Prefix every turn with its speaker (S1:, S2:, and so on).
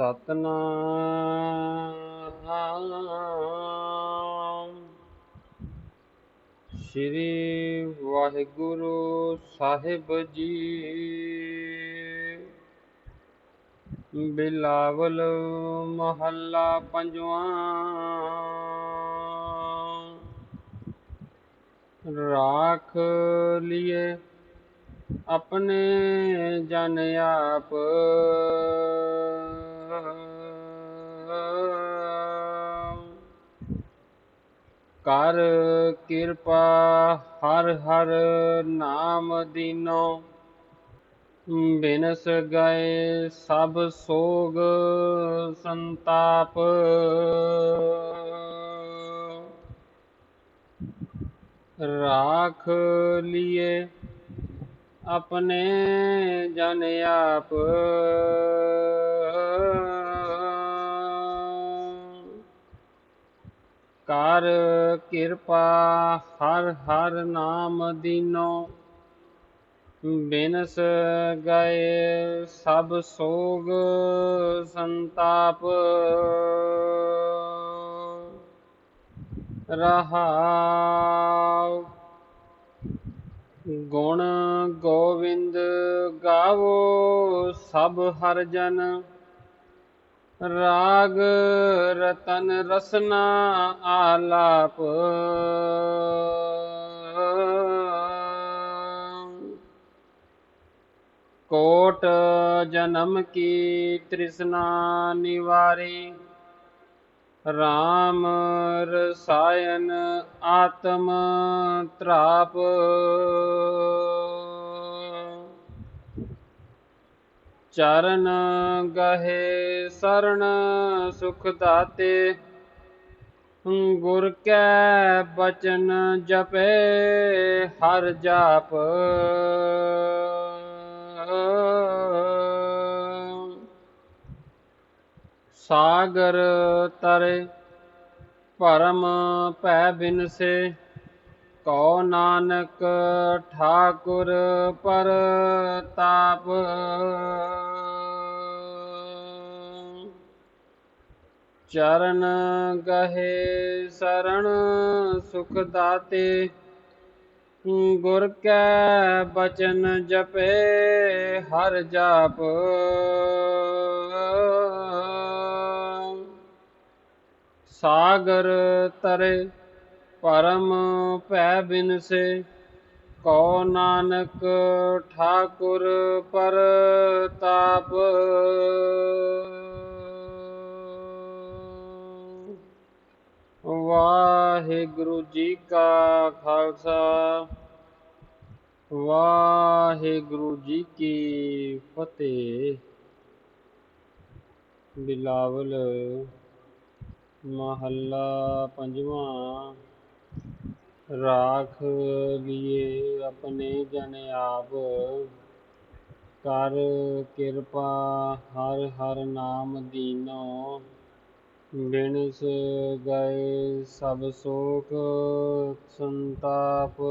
S1: ਸਤਨਾਮ। ਸ੍ਰੀ ਵਾਹਿਗੁਰੂ ਸਾਹਿਬ ਜੀ। ਬਿਲਾਵਲ ਮਹੱਲਾ ਪੰਜਵਾਂ। ਰਾਖ ਲਿਏ ਆਪਣੇ ਜਨ ਆਪ। ਕਰ ਕਿਰਪਾ ਹਰ ਹਰ ਨਾਮ ਦੀਨੋ। ਬਿਨਸ ਗਏ ਸਭ ਸੋਗ ਸੰਤਾਪ। ਰਾਖ ਲਿਏ ਆਪਣੇ ਜਨ ਆਪ। ਕਰ ਕਿਰਪਾ ਹਰ ਹਰ ਨਾਮ ਦੀਨੋ। ਬਿਨਸ ਗਏ ਸਭ ਸੋਗ ਸੰਤਾਪ। ਰਹਾਉ ਗੁਣ ਗੋਵਿੰਦ ਗਾਵੋ ਸਭ ਹਰ ਜਨ। ਰਾਗ ਰਤਨ ਰਸਨਾ ਆਲਾਪ। ਕੋਟ ਜਨਮ ਕੀ ਤ੍ਰਿਸ਼ਨਾ ਨਿਵਾਰੀ। ਰਾਮ ਰਸਾਇਨ ਆਤਮ ਤ੍ਰਾਪ। ਚਰਨ ਗਹੇ ਸਰਣ ਸੁਖ ਦਾਤੇ, ਗੁਰ ਕੈ ਬਚਨ ਜਪੇ ਹਰ ਜਾਪ। ਸਾਗਰ ਤਰੇ, ਭਰਮ ਭੈ ਬਿਨਸੇ, ਕਉ ਨਾਨਕ ਠਾਕੁਰ ਪਰਤਾਪ ਚਰਨ ਗਹੇ ਸਰਣ ਸੁਖ ਦਾਤੇ, ਗੁਰ ਕੈ ਬਚਨ ਜਪੇ ਹਰ ਜਾਪ। ਸਾਗਰ ਤਰੇ ਪਰਮ ਭੈ ਬਿਨਸੇ ਕੋ ਨਾਨਕ ਠਾਕੁਰ ਪਰਤਾਪ। ਵਾਹਿਗੁਰੂ ਜੀ ਕਾ ਖਾਲਸਾ, ਵਾਹਿਗੁਰੂ ਜੀ ਕੀ ਫਤਿਹ। ਬਿਲਾਵਲ ਮਹੱਲਾ ਪੰਜਵਾਂ। ਰਾਖ ਲਿਏ ਆਪਣੇ ਜਨ ਆਪ। ਕਰ ਕਿਰਪਾ ਹਰ ਹਰ ਨਾਮ ਦੀਨੋ। ਬਿਨਸ ਗਏ ਸਭ ਸੋਖ ਸੰਤਾਪ।